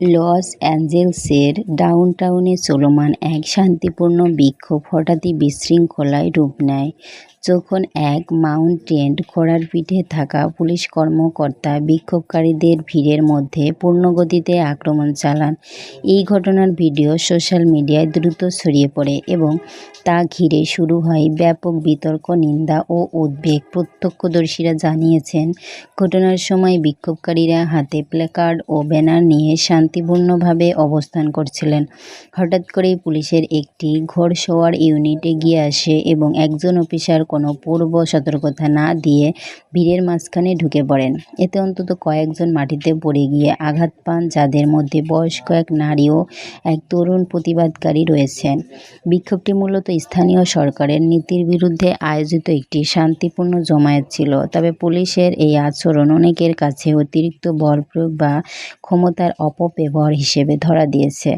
Loss অ্যাঞ্জেলসের ডাউনটাউনে চলমান এক শান্তিপূর্ণ বিক্ষোভ হঠাৎই বিশৃঙ্খলায় রূপ নেয় যখন এক মাউন্টেড ঘোড়ার পিঠে থাকা পুলিশ কর্মকর্তা বিক্ষোভকারীদের ভিড়ের মধ্যে পূর্ণগতিতে আক্রমণ চালান। এই ঘটনার ভিডিও সোশ্যাল মিডিয়ায় দ্রুত ছড়িয়ে পড়ে এবং তা ঘিরে শুরু হয় ব্যাপক বিতর্ক, নিন্দা ও উদ্বেগ। প্রত্যক্ষদর্শীরা জানিয়েছেন, ঘটনার সময় বিক্ষোভকারীরা হাতে প্ল্যাকার্ড ও ব্যানার নিয়ে শান্তিপূর্ণভাবে অবস্থান করছিলেন। হঠাৎ করেই পুলিশের একটি ঘোড়সওয়ার ইউনিট এগিয়ে আসে এবং একজন অফিসার কোনো পূর্ব সতর্কতা না দিয়ে ভিড়ের মাঝখানে ঢুকে পড়েন। এতে অন্তত কয়েকজন মাটিতে পড়ে গিয়ে আঘাত পান, যাদের মধ্যে বয়স্ক এক নারী ও এক তরুণ প্রতিবাদকারী রয়েছেন। বিক্ষোভটি মূলত স্থানীয় সরকারের নীতির বিরুদ্ধে আয়োজিত একটি শান্তিপূর্ণ জমায়েত ছিল, তবে পুলিশের এই আচরণ অনেকের কাছে অতিরিক্ত বলপ্রয়োগ বা ক্ষমতার অপব্যবহার হিসেবে ধরা দিয়েছে।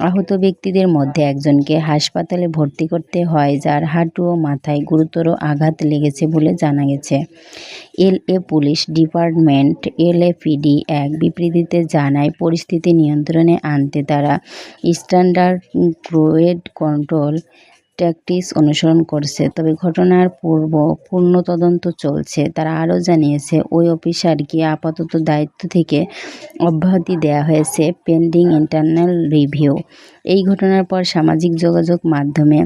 আহত ব্যক্তিদের মধ্যে একজনকে হাসপাতালে ভর্তি করতে হয়, যার হাঁটু ও মাথায় গুরুতর আঘাত লেগেছে বলে জানা গেছে। এলএ পুলিশ ডিপার্টমেন্ট এলএপিডি এক বিবৃতিতে জানায়, পরিস্থিতি নিয়ন্ত্রণে আনতে তারা স্ট্যান্ডার্ড ক্রাউড কন্ট্রোল ট্যাকটিক্স অনুসরণ করছে, তবে ঘটনার পূর্ব পূর্ণ তদন্ত চলছে। তারা আরও জানিয়েছে, ওই অফিসারকে আপাতত দায়িত্ব থেকে অব্যাহতি দেয়া হয়েছে, পেন্ডিং ইন্টারনাল রিভিউ। এই ঘটনার পর সামাজিক যোগাযোগ মাধ্যমে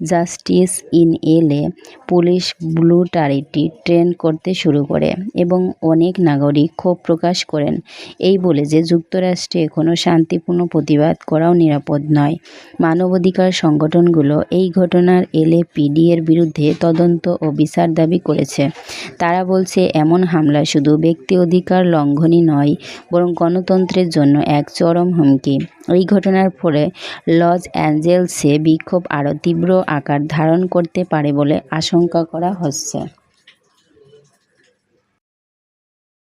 জাস্টিস ইন এলে পুলিশ ব্রুটালিটি ট্রেন্ড করতে শুরু করে এবং অনেক নাগরিক ক্ষোভ প্রকাশ করেন, এই বলে যে যুক্তরাষ্ট্রে এখনও শান্তিপূর্ণ প্রতিবাদ করাও নিরাপদ নয়। মানবাধিকার সংগঠনগুলো এই ঘটনার এলএপিডি এর বিরুদ্ধে তদন্ত ও বিচার দাবি করেছে। তারা বলছে, এমন হামলা শুধু ব্যক্তি অধিকার লঙ্ঘনই নয়, বরং গণতন্ত্রের জন্য এক চরম হুমকি। এই ঘটনার ফলে লস অ্যাঞ্জেলসে বিক্ষোভ আরও তীব্র আকার ধারণ করতে পারে বলে আশঙ্কা করা হচ্ছে।